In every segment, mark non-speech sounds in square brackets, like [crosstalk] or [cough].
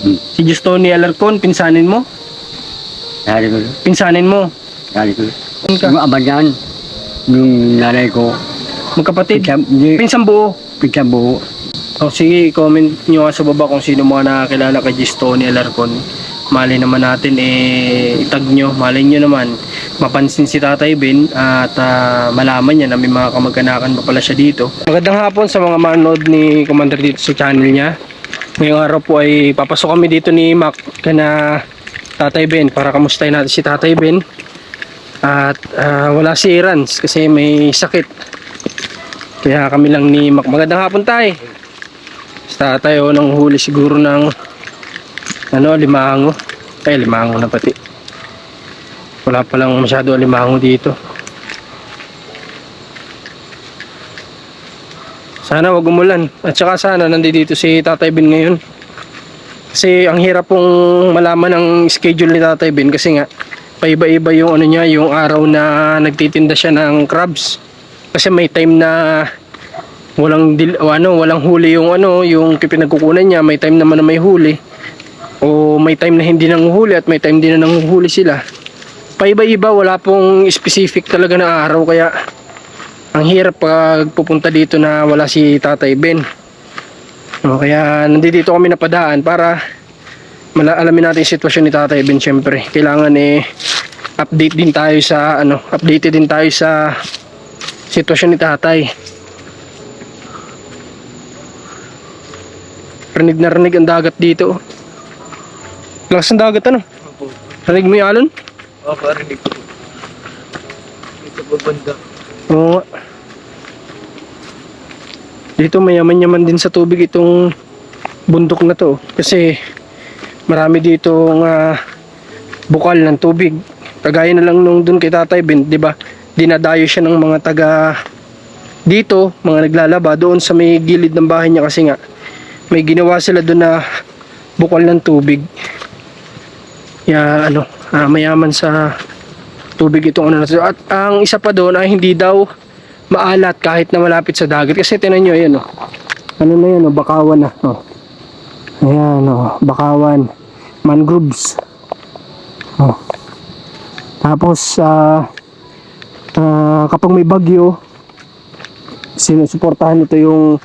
Hmm. Si Justoni Alarcon, pinsanin mo? Dari ko. Pinsanin mo. Dari ko. Yung ama niyan, yung nanay ko, Magkapatid. pinsang, hindi, Pinsang buo. pinsang buo. O sige, comment nyo nga sa baba kung sino mga nakakilala kay Justoni Alarcon. Mali naman natin, eh, itag nyo. Malay nyo naman, mapansin si Tatay Ben at ah, malaman niya na may mga kamag-anakan pa pala siya dito. Magandang hapon sa mga manood ni Commander dito sa channel niya. Ngayong araw po ay papasok kami dito ni Mac kana Tatay Ben para kamustahin natin si Tatay Ben. At ah, wala si Rans kasi may sakit. Kaya kami lang ni Mac. Magandang hapon tay. Basta tayo nang huli siguro ng ano, limango. Ay, limango na pati. Wala pa lang masyado limango dito. Sana wag umulan. At saka sana nandito si Tatay Bin ngayon. Kasi ang hirap pong malaman ang schedule ni Tatay Bin kasi nga paiba-iba yung ano niya, yung araw na nagtitinda siya ng crabs. Kasi may time na walang dil, ano, walang huli yung ano, yung pinagkukunan niya, may time naman na may huli. O may time na hindi nanguhuli at may time din na nanguhuli sila. Paiba-iba, wala pong specific talaga na araw kaya ang hirap pag pupunta dito na wala si Tatay Ben. O, kaya nandito kami napadaan para alamin natin yung sitwasyon ni Tatay Ben syempre. Kailangan eh update din tayo sa ano, updated din tayo sa sitwasyon ni Tatay. Rinig na rinig ang dagat dito. Lakas ng dagat ano? Rinig mo yung alon? Oo, parinig ko. Dito po banda. Oo. Dito mayaman-yaman din sa tubig itong bundok na to. Kasi marami dito nga bukal ng tubig. Kagaya na lang nung dun kay Tatay Ben, di ba? Dinadayo siya ng mga taga dito, mga naglalaba doon sa may gilid ng bahay niya kasi nga may ginawa sila doon na bukal ng tubig. Kaya ano, ah, mayaman sa tubig itong ano na to. At ang isa pa doon ay hindi daw maalat kahit na malapit sa dagat. Kasi tinan nyo, ayan o. Ano na yan o, bakawan na. Oh. Ayan o, bakawan. Mangroves. Oh. Tapos, ah ah, kapag may bagyo, sinusuportahan ito yung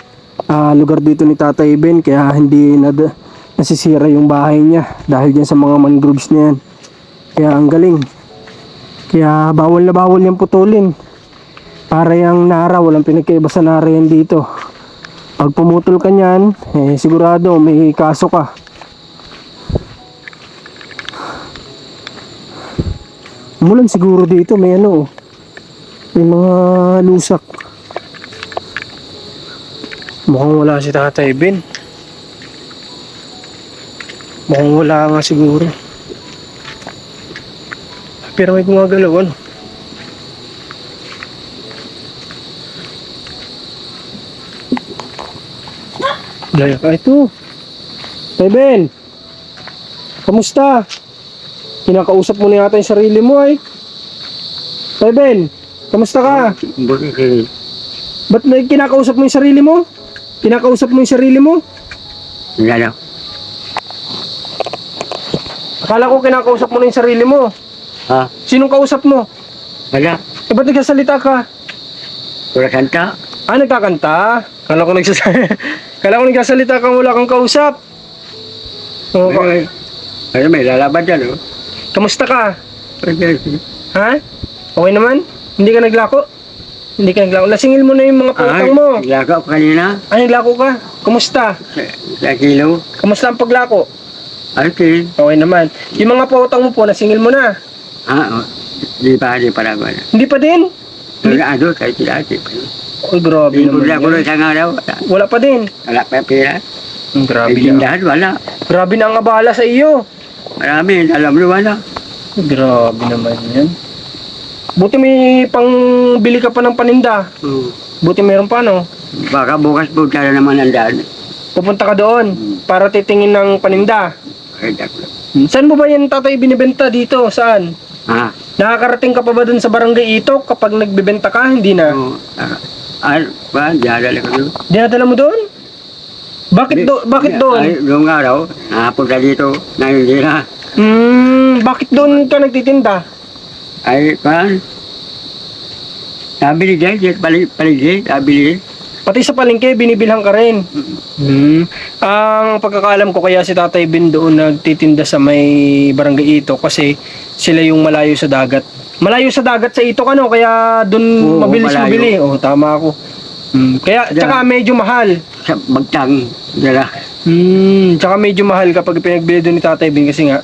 ah, lugar dito ni Tatay Ben kaya hindi na nasisira yung bahay niya dahil dyan sa mga mangroves na yan. Kaya ang galing. Kaya bawal na bawal yung putulin. Para yung nara, walang pinagkaiba sa nara yan dito. Pag pumutol ka niyan, eh, sigurado may kaso ka. Mulan siguro dito, may ano, oh. may mga lusak. Mukhang wala si Tatay Ben. Mukhang wala nga siguro. Pero may gumagalaw ano. Daya ka ito. Tay Ben. Kamusta? Kinakausap mo na yata yung sarili mo ay. Tay Ben. Kamusta ka? Bakit Ba't may kinakausap mo yung sarili mo? Kinakausap mo yung sarili mo? wala. Akala ko kinakausap mo na yung sarili mo. Ha? Sinong kausap mo? Wala. Eh ba't nagsasalita ka? Wala kanta. Ah, nagkakanta? Kala ko nagsasalita. [laughs] Kala ko nagsasalita ka wala kang kausap. Oo, ka- Ay, ay, may lalaban dyan, oh. kamusta ka? Ay, Ha? Okay naman? Hindi ka naglako? Hindi ka naglako. Lasingil mo na yung mga pautang mo. lagaw ko kanina. Ay, naglako ka? Kumusta? Sa, sa kilo. Kamusta ang paglako? Okay. Okay naman. Yung mga pautang mo po, nasingil mo na. Ah, oh. Di pa, di pa lang wala. Hindi pa din? Wala, ano, kahit sila, di pa. Ay, grabe naman ko ko yan. sa araw. Wala, Wala pa din. wala pa pera. Grabe na. tindahan, wala. Grabe na ang abala sa iyo. Marami, alam mo, wala. Grabe naman yan. Buti may pangbili ka pa ng paninda. Oh. Buti meron pa, no? Baka bukas po na naman ang daan. Pupunta ka doon para titingin ng paninda. Ay, daklo. Saan mo ba yan tatay binibenta dito? Saan? Ah, Nakakarating ka pa ba dun sa barangay Itok kapag nagbebenta ka? Hindi na. oh. Ah, ah, ba, diadala ko doon. Dinadala mo doon? Bakit do bakit doon? Ay, noong araw, nakapunta dito, na hindi na. Hmm, bakit doon ka nagtitinda? Ay? Nabili dyan, dyan, palig, paligid, nabili. Pati sa palengke, binibilhan ka rin. Hmm. Ang pagkakalam ko kaya si Tatay Bin doon nagtitinda sa may barangay Ito kasi sila yung malayo sa dagat. Malayo sa dagat sa Ito ano, kaya doon Oo, mabilis malayo. mabili. Oh, tama ako. Hmm. Kaya, Diyan. tsaka medyo mahal. Sa dyan na. Hmm, tsaka medyo mahal kapag pinagbili doon ni Tatay Bin kasi nga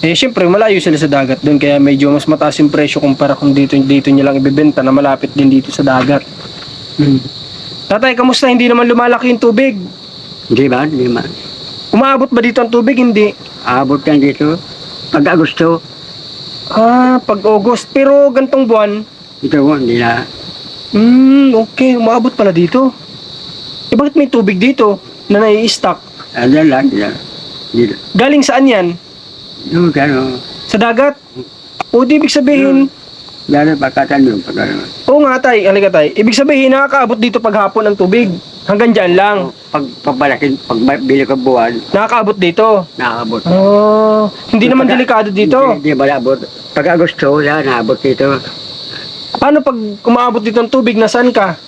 eh syempre malayo sila sa dagat doon kaya medyo mas mataas yung presyo kumpara kung dito dito niya lang ibebenta na malapit din dito sa dagat. Hmm. Tatay, kamusta hindi naman lumalaki yung tubig? Hindi ba? Hindi ba? Umaabot ba dito ang tubig? Hindi. Abot yan dito. Pag Agosto, Ah, pag August. Pero gantong buwan, ito hindi na. hmm, okay, umaabot pala dito. Eh bakit may tubig dito na nai-stock? Andyan lang. Dito. Galing saan yan? Yung gano'n. Sa dagat? O di ibig sabihin, Gano'n pagkatan yun, pag gano'n. Oo nga tay, halika tay. Ibig sabihin nakakaabot dito paghapon ng tubig. Hanggang dyan lang. Pag pabalakin, pag bili ko buwan, Nakakaabot dito. nakakabot. Oh, hindi naman Pagka- delikado dito. Hindi, hindi ba naabot? Pag Agosto, yan, naabot dito. Paano pag umaabot dito ng tubig, nasaan ka?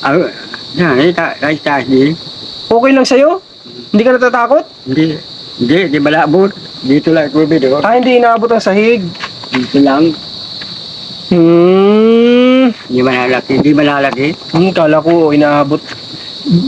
Ah, yan, eh, ta- kahit taas din. Okay lang sa'yo? Hindi ka natatakot? Hindi, hindi, di ba naabot? Dito lang, tubig, ba? Ah, hindi inaabot ang sahig. Dito lang, Hmm. hindi malalaki, hindi malalaki. Hmm, kala ko inaabot.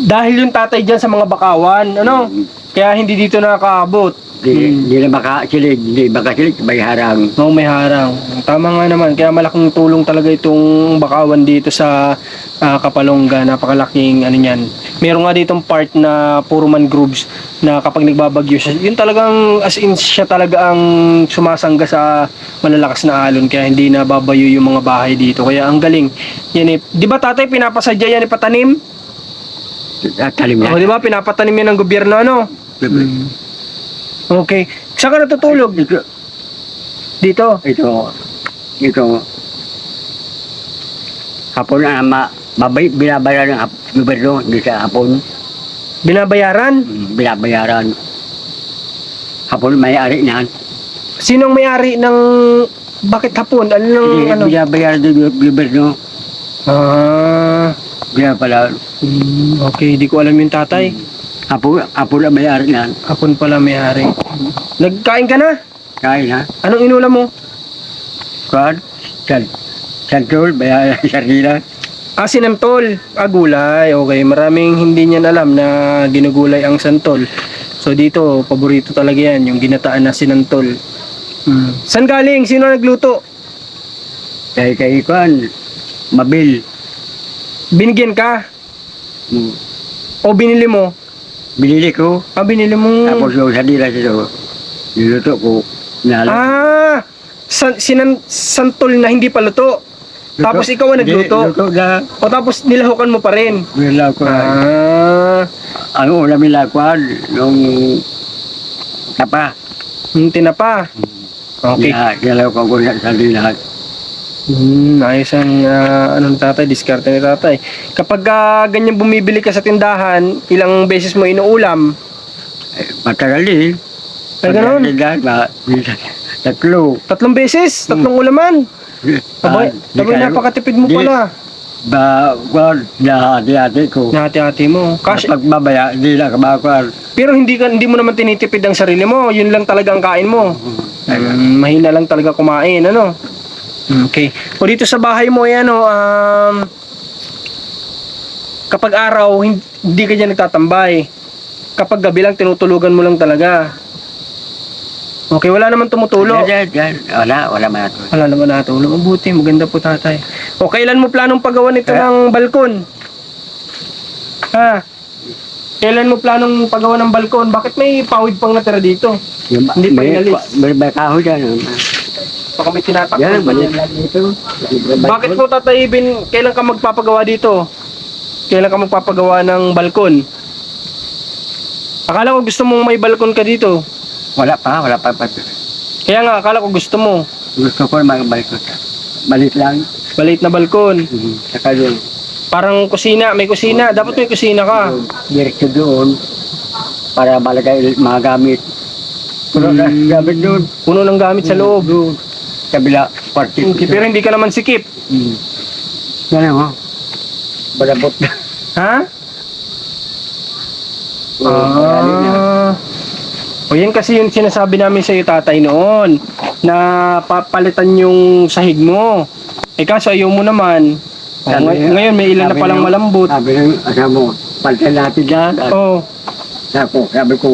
Dahil yung tatay dyan sa mga bakawan, ano? Kaya hindi dito nakakaabot. Hindi, Hmm. hindi na makakilig, hindi makakilig, may harang. Oo, may harang. Tama nga naman. Kaya malaking tulong talaga itong bakawan dito sa ah, Kapalongga. Napakalaking ano yan. Meron nga ditong part na puro mangroves na kapag nagbabagyo siya, yun talagang as in siya talaga ang sumasangga sa malalakas na alon. Kaya hindi na babayo yung mga bahay dito. Kaya ang galing. Yan eh. Di ba tatay pinapasadya yan ipatanim? Talim O na. di ba pinapatanim yan ng gobyerno ano? Okay. Saan ka natutulog? Ito, Dito. ito, ito. Hapon na ma, mabay, binabayaran ng hap- gobyerno, hindi sa hapon. Binabayaran? Mm, Binabayaran. Hapon may-ari na. Sinong may-ari ng bakit hapon? Ano nang Hindi, ano? binabayaran ng gobyerno. Ah, Binabayaran. hmm, okay, di ko alam yung tatay. Hapon, hapon na may-ari na. Hapon pala may-ari. Nagkain ka na? Kain ha. Anong inulam mo? Kuhan, san, santol, bayaran ng [laughs] sardinas. Ah, sinantol. Ah, gulay. Okay, maraming hindi niyan alam na ginugulay ang santol. So dito, paborito talaga yan, yung ginataan na sinantol. Hmm. San galing? Sino nagluto? Kaya kay Kuhan, mabil. Binigyan ka? Mm, O binili mo? Binili ko, Ah, binili mo. tapos yung sardinas ito, niluto ko. Nalo. Ah, san, sinan, santol na hindi pa luto. Tapos ikaw ang nagluto. Luto na. O tapos nilahukan mo pa rin. Wala ko. Ah, Ang ulam nila kuhan, nung tapa. yung tinapa. Okay. Yeah, Kailangan ko ko sa sardinas. Hmm, ayos ang ah, ano ni tatay, diskarte ni tatay. Kapag ah, ganyan bumibili ka sa tindahan, ilang beses mo inuulam? Eh, matagal din. Ay, ganun? Minsan, tatlo. Tatlong beses? Tatlong ulaman? Abay, Ah, di kayo- napakatipid mo di- pala. Ba, kuhan, nahati-hati ko. Nahati-hati mo. Kasi, Kapag babaya, hindi na kabakuhan. pero hindi ka hindi mo naman tinitipid ang sarili mo. Yun lang talaga ang kain mo. Mm, mahina lang talaga kumain, ano? Okay. O dito sa bahay mo, yan, ano, um, kapag araw, hin- hindi ka dyan nagtatambay. Kapag gabi lang, tinutulugan mo lang talaga. Okay, wala naman tumutulog. Yan, yan. Wala, wala man ito. Wala naman natulog. Mabuti, maganda po tatay. O, kailan mo planong paggawa nito Eh? ng balkon? Ha? Kailan mo planong paggawa ng balkon? Bakit may pawid pang natira dito? Yung, Hindi pa may, inalis. may, may kahoy dyan. ah. Baka may tinatakbo. Yan, balik lang dito. Bakit po Tatay Ibin, kailan ka magpapagawa dito? Kailan ka magpapagawa ng balkon? Akala ko gusto mong may balkon ka dito. Wala pa, wala pa. pa. Kaya nga, akala ko gusto mo. Gusto ko magbalik ko. Balik lang. Balit na balkon. Mhm. Saka doon. Parang kusina, may kusina. Dapat may kusina ka. Diretso doon para malagay mga gamit. Puno na Hmm. gamit doon. Puno ng gamit sa loob. Doon. Kabila, party. Okay, pero hindi ka naman sikip. Hmm. Yan mo. Balabot na. Ha? Na. O yan kasi yung sinasabi namin sa iyo tatay noon na papalitan yung sahig mo. Eh kaso ayaw mo naman. O, Sabi ngay- niya- ngayon may ilan na sabi palang niya- malambot. Sabi ng asawa mo, palitan natin yan. At Oh, Sabi ko, sabi ko,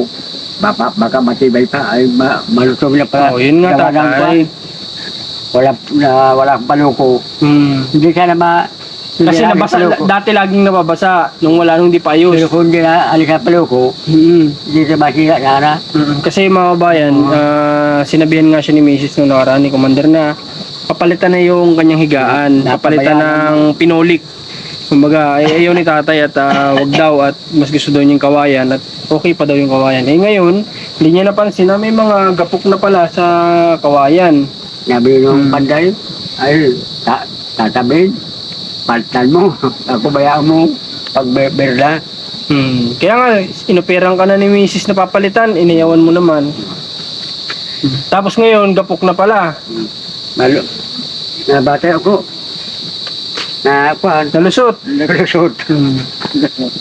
baka, baka matibay pa, ay ma, malutong na pa. oh, yun nga Gawa ng tatay. kwan. Wala, na, wala akong paluko. Hmm. Hindi ka na ma... hindi Kasi alis nabasa, paluko. dati laging nababasa nung wala nung di pa ayos. Pero kung hindi na alis ang paluko, Mm. hindi ka masira na na. Mm, Kasi mga kabayan, ah, sinabihan nga siya ni Mrs. nung nakaraan ni Commander na papalitan na yung kanyang higaan, papalitan ng pinolik. Kumbaga, ay ayaw ni tatay at ah, wag daw at mas gusto daw yung kawayan at okay pa daw yung kawayan. Eh ngayon, hindi niya napansin na may mga gapok na pala sa kawayan. Sabi Hmm. nung panday, ay, ta, tatabi, palitan mo. [laughs] Ako bayaan mo, pag ber- berda. Hmm. Kaya nga, inoperang ka na ni Mrs. na papalitan, inayawan mo naman. Tapos ngayon, gapok na pala. Malo, nabate ako. Na, kuhan, Nalusot. naglusot.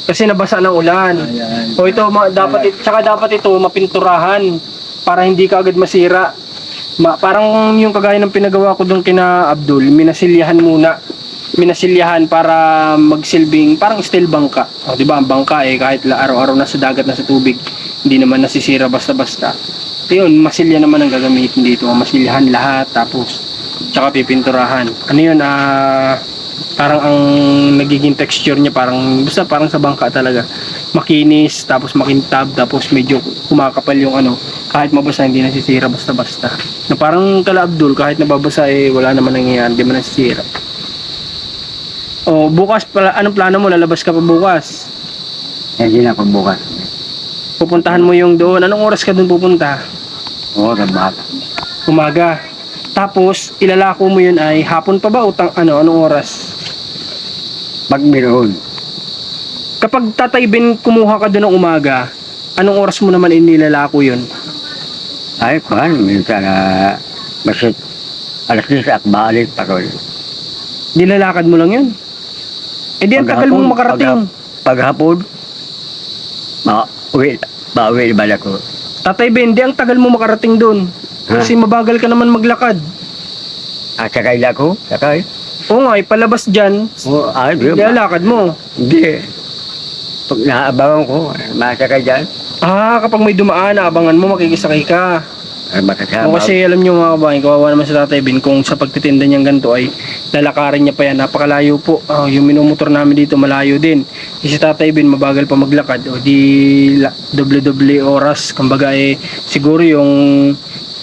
Kasi nabasa ng ulan. Ayan. O ito, ma- dapat, it- tsaka dapat ito mapinturahan para hindi ka agad masira. Ma, parang yung kagaya ng pinagawa ko doon kina Abdul, minasilyahan muna. Minasilyahan para magsilbing, parang steel bangka. O, di ba, ang bangka eh, kahit la, araw-araw na sa dagat na sa tubig, hindi naman nasisira basta-basta. Yun, masilya naman ang gagamitin dito. Masilyahan lahat, tapos, tsaka pipinturahan. Ano yun, ah, parang ang nagiging texture niya parang basta parang sa bangka talaga makinis tapos makintab tapos medyo kumakapal yung ano kahit mabasa hindi nasisira basta basta na parang kala Abdul kahit nababasa eh wala naman nangyayari hindi man nasisira oh bukas pala anong plano mo lalabas ka pa bukas Hindi na pagbukas. pupuntahan mo yung doon anong oras ka doon pupunta Oo, rabata. umaga tapos ilalako mo yun ay hapon pa ba utang ano anong oras Pag meron, Kapag Tatay Ben kumuha ka doon ng umaga, anong oras mo naman inilalako yun? ay, kuhan, minsan na, masit, alas 10 at balik pa ko. Nilalakad mo lang yun? Eh di ang tagal mong makarating. Paghapon, ma, uwi, ba-uwi ba ko? Tatay Ben, di ang tagal mo makarating doon. Kasi mabagal ka naman maglakad. At sakay na ko, sakay. Oo nga, ipalabas dyan, Oo, ay, di ba? nilalakad mo. Hindi. Pag naabangan ko, masakay dyan, Ah, kapag may dumaan, abangan mo, makikisakay ka. ay makasama. O kasi alam nyo mga kabayan, kawawa naman sa Tatay Ben kung sa pagtitinda niyang ganito ay lalakarin niya pa yan. Napakalayo po. Ah, yung minumotor namin dito malayo din. Kasi si Tatay Ben mabagal pa maglakad. O di doble-doble oras. Kumbaga eh siguro yung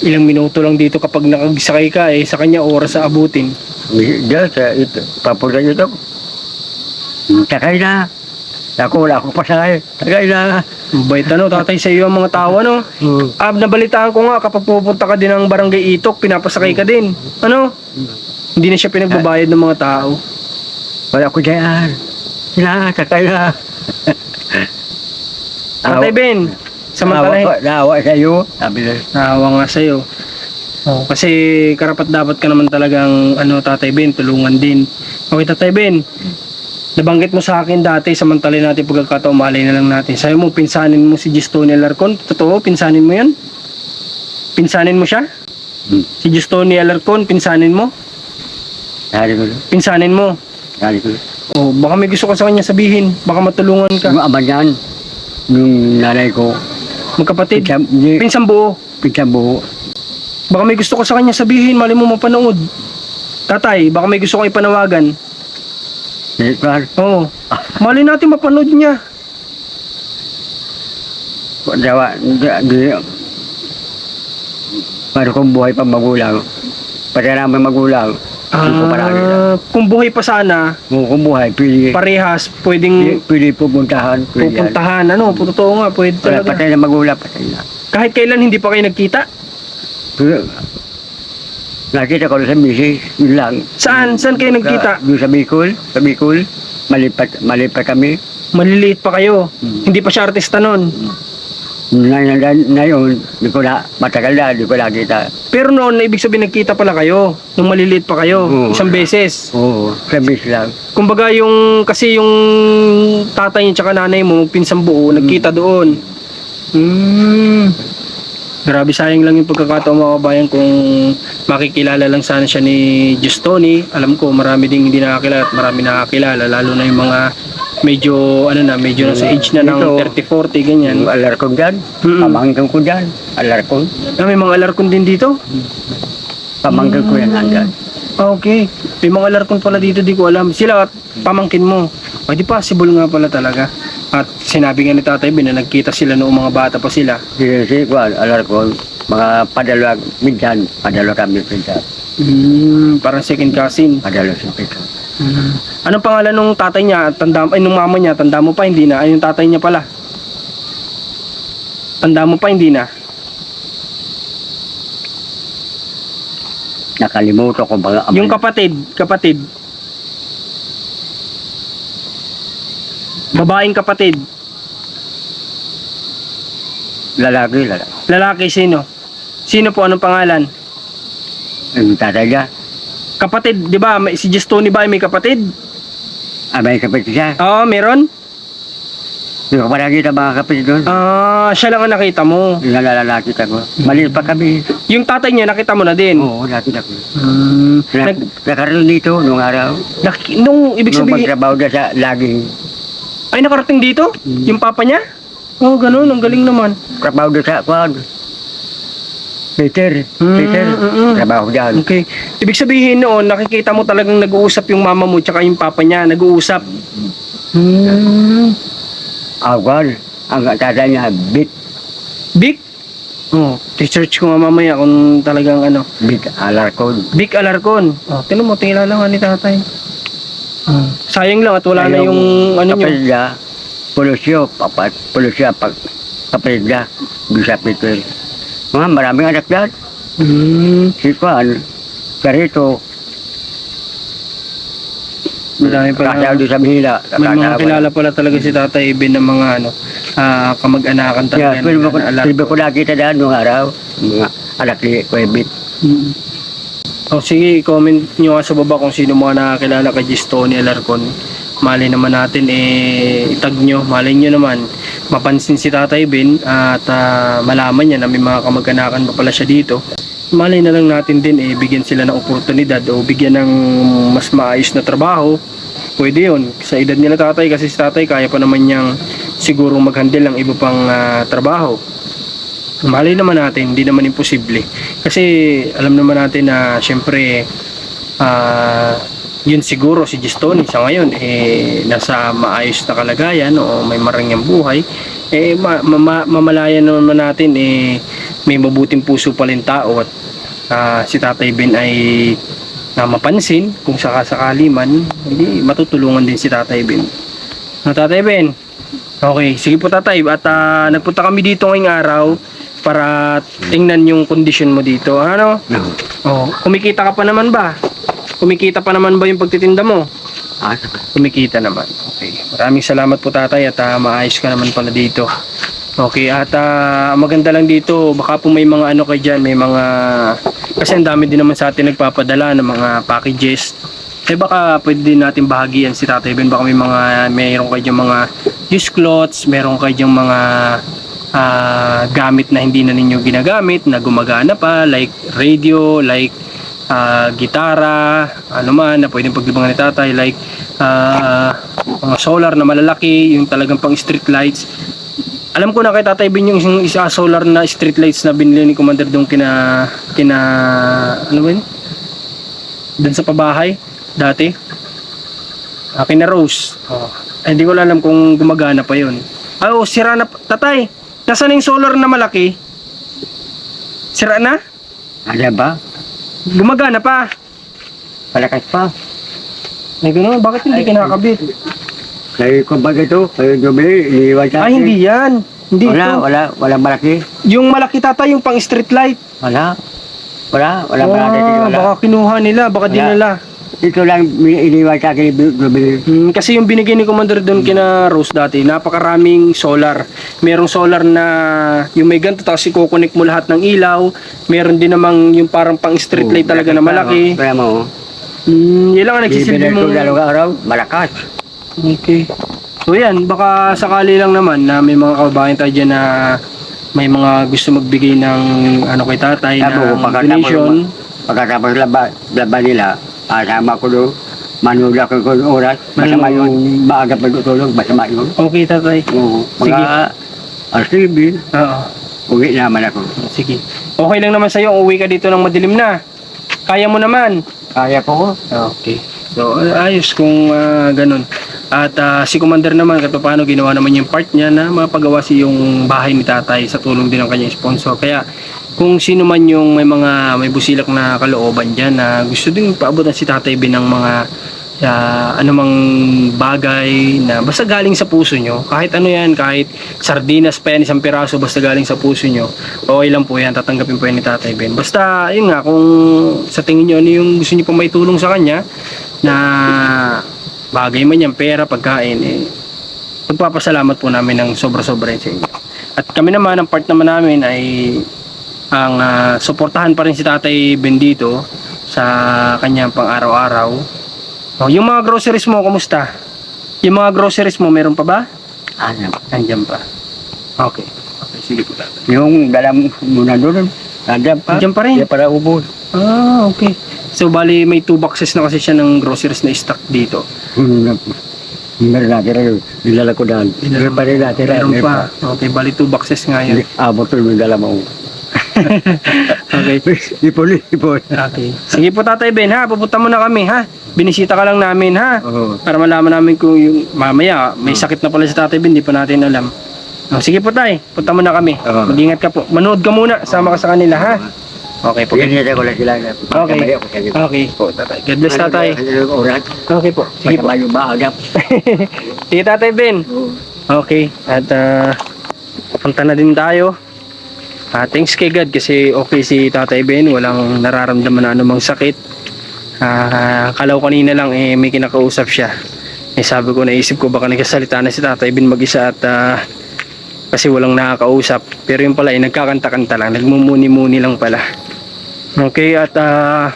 ilang minuto lang dito kapag nakagsakay ka eh sa kanya oras sa abutin. Diyan sa ito, papunta dito. Sakay na. Ako, wala akong pasakay. Sakay na. Mabait ano, tatay sa iyo ang mga tao ano. Hmm. Ah, nabalitaan ko nga kapag pupunta ka din ng barangay Itok, pinapasakay ka din. Ano? Hindi na siya pinagbabayad ng mga tao. Wala ko dyan. Sila, sakay na. Tatay [laughs] Ben, samantalahin. Naawa, naawa sa iyo. Sabi na, Naawa nga sa'yo. Oh, kasi karapat dapat ka naman talagang ano Tatay Ben, tulungan din. Okay Tatay Ben, nabanggit mo sa akin dati samantalin natin pagkakataon, malay na lang natin. Sabi mo, pinsanin mo si Gistoni Alarcon. Totoo, pinsanin mo yan? Pinsanin mo siya? Hmm. Si Gistoni Alarcon, pinsanin mo? Sabi ko, Pinsanin mo? sabi ko. Oh, baka may gusto ka sa kanya sabihin. Baka matulungan ka. Yung ama niyan, yung nanay ko, Magkapatid. pinsang, hindi, Pinsang buo. pinsang buo. Baka may gusto ka sa kanya sabihin. Mali mo mapanood. Tatay, baka may gusto kang ipanawagan. Hindi ko, Oo. Mali natin mapanood niya. dawa, hindi, hindi, para kung buhay pa magulang, pati namin magulang, hindi ko nila. Ah, kung buhay pa sana, Kung kung buhay, pwede, parehas, pwede, pwedeng pwede pupuntahan, pwede pupuntahan. Ano, totoo nga, pwede Wala, talaga. patay na magulang, patay na. Kahit kailan hindi pa kayo nagkita. Pero, nakita ko rin sa misis, yun lang. Saan? Saan kayo nagkita? Sa, doon sa Bicol, sa Bicol. malipat, malipat kami. Maliliit pa kayo. Hmm. Hindi pa siya artista nun. Ngayon, ngayon, di ko na, matagal na, di ko nakita. Pero noon, ibig sabihin nagkita pala kayo. Nung maliliit pa kayo. Oo. Isang beses. Oo, sabis lang. Kumbaga yung, kasi yung tatay niya tsaka nanay mo, magpinsang buo, nagkita doon. Hmm. Grabe sayang lang yung pagkakataon mga kabayan kung makikilala lang sana siya ni Justoni. Alam ko marami ding hindi nakakilala at marami nakakilala lalo na yung mga medyo ano na medyo nasa age na ng Ito. 30 40 ganyan. Yung alarkon dyan, Mm-mm. pamangkin ko dyan, alarkon. Ah, may mga alarkon din dito? Pamangkin ko yan, andyan. Ah, okay. May mga alarkon pala dito, di ko alam. Sila pamangkin mo. Ay, di possible nga pala talaga. At sinabi nga ni Tatay Ben na nagkita sila noong mga bata pa sila. Sige ko, alarkon, mga padalwa, minsan, padalwa kami pinsan, Hmm, parang second cousin. padalwa sa pinsan. Hmm. Anong pangalan nung tatay niya? Tanda, ay, nung mama niya, tanda mo pa, hindi na. Ay, yung tatay niya pala. Tanda mo pa, hindi na. Nakalimutan ko ba? Yung kapatid, kapatid. Babaeng kapatid. Lalaki, lalaki. Lalaki, sino? Sino po, anong pangalan? Yung tatay niya, Kapatid, di ba? May, si Justoni ba ay may kapatid? ah, may kapatid siya. Oo, meron. Hindi ko pa nakita mga kapatid doon. Ah, siya lang ang nakita mo. Yung nalalaki ko. Maliit pa kami. Yung tatay niya, nakita mo na din. Oo, nakita ko. Hmm. Nag, nakaroon dito nung araw. nak- nung, ibig Nung sabihin, magtrabaho na sa laging ay nakarating dito? Yung papa niya? Oo, oh, ganun. Ang galing naman. trabaho na sa kwan. Peter, Mm, Peter, mm, mm. trabaho dyan. Okay. Ibig sabihin noon, nakikita mo talagang nag-uusap yung mama mo tsaka yung papa niya, nag-uusap. Hmm. Awan, ang tatay niya, bit, Big? Oh, research ko nga mamaya kung talagang ano. bit alarkon. Big Alarcon. Oh, tinan mo, tingala lang nga ni tatay. Hmm. Sayang lang at wala na yung ano nyo. Kapatid niya, pulusyo, papat, pulusyo, pag kapatid niya, bisa Peter. Mga maraming anak yan. Hmm. Si Kwan, Carito, Madami pa kasama doon sa Manila. May mga kilala pala talaga si Tatay Ibin ng mga ano, ah, kamag-anakan talaga. Yeah, pero ko, pero ko nakita daan nung araw, mga anak ni Kuwebit. Mm. Oh, sige, comment nyo nga sa baba kung sino mga nakakilala kay Gistoni Alarcon. Mali naman natin, eh, itag nyo, mali nyo naman. Mapansin si Tatay Ben at ah, malaman niya na may mga kamag-anakan pa pala siya dito. Mali na lang natin din, eh, bigyan sila ng oportunidad o bigyan ng mas maayos na trabaho. Pwede yun. Sa edad nila tatay, kasi si tatay kaya pa naman niyang siguro mag-handle ng iba pang ah, trabaho. Malay naman natin, hindi naman imposible. Kasi alam naman natin na syempre ah yun siguro si Gistoni sa ngayon eh nasa maayos na kalagayan o may marangyang buhay eh ma- ma- mamalayan naman natin eh may mabuting puso pa rin tao at ah, si Tatay Ben ay na mapansin kung sakasakali man hindi matutulungan din si Tatay Ben. Na Tatay Ben. Okay, sige po Tatay at ah, nagpunta kami dito ngayong araw para tingnan yung kondisyon mo dito. Ano? No. Oh, kumikita ka pa naman ba? Kumikita pa naman ba yung pagtitinda mo? Ah, Kumikita naman. Okay. Maraming salamat po tatay at ah, maayos ka naman pala dito. Okay, at ah, maganda lang dito, baka po may mga ano kay dyan, may mga, kasi ang dami din naman sa atin nagpapadala ng mga packages. Eh baka pwede din natin bahagian si Tatay Ben, baka may mga, mayroon kayo dyan mga used clothes, meron kayo dyan mga ah, gamit na hindi na ninyo ginagamit, na gumagana pa, like radio, like ah, gitara, ano man, na pwedeng paglibangan ni tatay, like ah, mga solar na malalaki, yung talagang pang street lights. Alam ko na kay Tatay Bin yung isa solar na street lights na binili ni Commander doon kina kina ano ba yun? Doon sa pabahay dati. Ah, kina Rose. Oh. Hindi ko alam kung gumagana pa yun. Ah, oh, sira na. Tatay, nasaan yung solar na malaki? Sira na? Ada ba? Gumagana pa. Palakas pa. Ay, ganun. Bakit hindi kinakabit? Kayo kung baga ito, kayo dumi, iniiwan sa Ay, akin. hindi yan. Hindi Wala, ito. wala, wala malaki. Yung malaki tata, yung pang street light. Wala. Wala, wala malaki. Ah, Wala. baka kinuha nila, baka Wala. dinala. Ito lang iniwan sa akin Ruben. Hmm, kasi yung binigay ni Commander doon kina Rose dati, napakaraming solar. Merong solar na yung may ganito tapos i-connect mo lahat ng ilaw. Meron din namang yung parang pang street light talaga na malaki. Kaya mo, Hmm, yan lang ang nagsisilbi ko mo. dalawang araw, malakas. Okay. So yan, baka sakali lang naman na may mga kababayan tayo dyan na may mga gusto magbigay ng ano kay tatay Tabo, ng pagkatapos, donation. pagkatapos laba, laba nila, asama ko doon, manula ko kung oras, masama Manood. yung maaga pagtutulog, masama yun. Okay, tatay. Oo, Sige. mga alsibi, Oo. uwi naman ako. Sige. Okay lang naman sa'yo, uwi ka dito ng madilim na. Kaya mo naman. Kaya ko, Okay. So, ayos kung ah, ganun. At ah, si Commander naman, kahit paano ginawa naman yung part niya na mapagawa si yung bahay ni tatay sa tulong din ng kanyang sponsor. Kaya, kung sino man yung may mga may busilak na kalooban dyan na gusto din paabotan si tatay bin ng mga ah, anumang bagay na basta galing sa puso nyo. Kahit ano yan kahit sardinas pa yan isang piraso basta galing sa puso nyo okay lang po yan tatanggapin po yan ni tatay Ben basta yun nga kung sa tingin nyo ano yung gusto nyo pa may tulong sa kanya na bagay man yan pera pagkain eh magpapasalamat po namin ng sobra-sobra sa inyo. At kami naman ang part naman namin ay ang ah, suportahan pa rin si Tatay Bendito sa kanyang pang araw-araw. Oh, yung mga groceries mo, kumusta? Yung mga groceries mo, meron pa ba? ano, Nandiyan pa. Okay. Okay, sige po tatay. yung dalam muna doon, nandiyan pa. Nandiyan pa rin? Hindi para ubos. Ah, okay. So, bali may two boxes na kasi siya ng groceries na stock dito. Hmm, Meron natira yun. Nilala ko dahil. Meron pa rin natira. Meron pa. Okay, bali two boxes nga yun. Abot ko yung dala mo. [laughs] Okay. [laughs] Ipon, ipon. Okay. Sige po Tatay Ben ha, pupunta muna kami ha. Binisita ka lang namin ha. Oo. Para malaman namin kung yung mamaya may sakit na pala si Tatay Ben, di pa natin alam. Oh, sige po tay, punta muna kami. Oo. Mag-ingat ka po. Manood ka muna, sama ka sa kanila ha. Okay po. Pagkakita ko lang sila. Okay. Okay po tatay. God bless tatay. Okay po. Sige po. Masama yung maagap. Sige Tatay Ben. Okay. At ah, punta na din tayo. Ah, thanks kay God kasi okay si Tatay Ben, walang nararamdaman na anumang sakit. Ah, kalaw kanina lang eh may kinakausap siya. Eh sabi ko naisip ko baka nagkasalita na si Tatay Ben mag-isa at ah, kasi walang nakakausap. Pero yung pala eh nagkakanta-kanta lang, nagmumuni-muni lang pala. Okay at ah,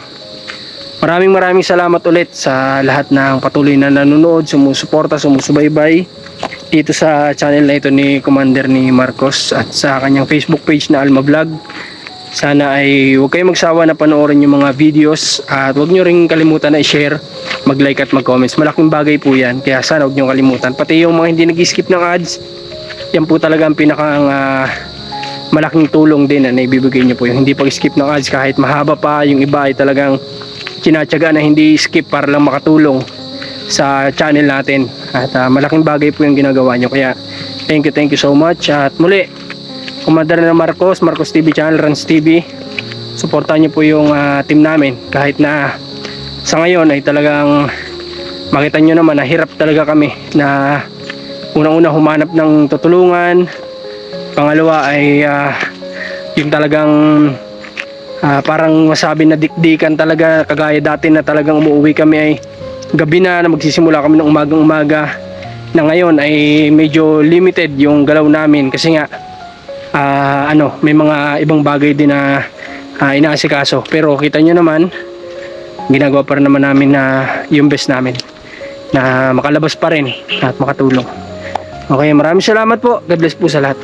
maraming maraming salamat ulit sa lahat ng patuloy na nanonood, sumusuporta, sumusubaybay dito sa channel na ito ni Commander ni Marcos at sa kanyang Facebook page na Alma Vlog. Sana ay huwag kayong magsawa na panoorin yung mga videos at huwag nyo rin kalimutan na i-share, mag-like at mag-comments. Malaking bagay po yan, kaya sana huwag nyo kalimutan. Pati yung mga hindi nag-skip ng ads, yan po talaga ang pinakang ah, malaking tulong din na naibibigay nyo po. Yung hindi pag-skip ng ads kahit mahaba pa, yung iba ay talagang tinatsaga na hindi skip para lang makatulong sa channel natin. At ah, malaking bagay po yung ginagawa nyo kaya thank you thank you so much. At muli Commander na Marcos Marcos TV channel Rans TV suportahan nyo po yung ah, team namin. Kahit na sa ngayon ay talagang makita nyo naman na hirap talaga kami na unang-una humanap ng tutulungan. Pangalawa ay ah, yung talagang ah, parang masabi na dikdikan talaga. Kagaya dati na talagang umuwi kami ay gabi na na magsisimula kami ng umagang umaga na ngayon ay medyo limited yung galaw namin kasi nga ah, ano may mga ibang bagay din na ah, inaasikaso. Pero kita nyo naman ginagawa pa rin naman namin na yung best namin na makalabas pa rin at makatulong. Okay maraming salamat po. God bless po sa lahat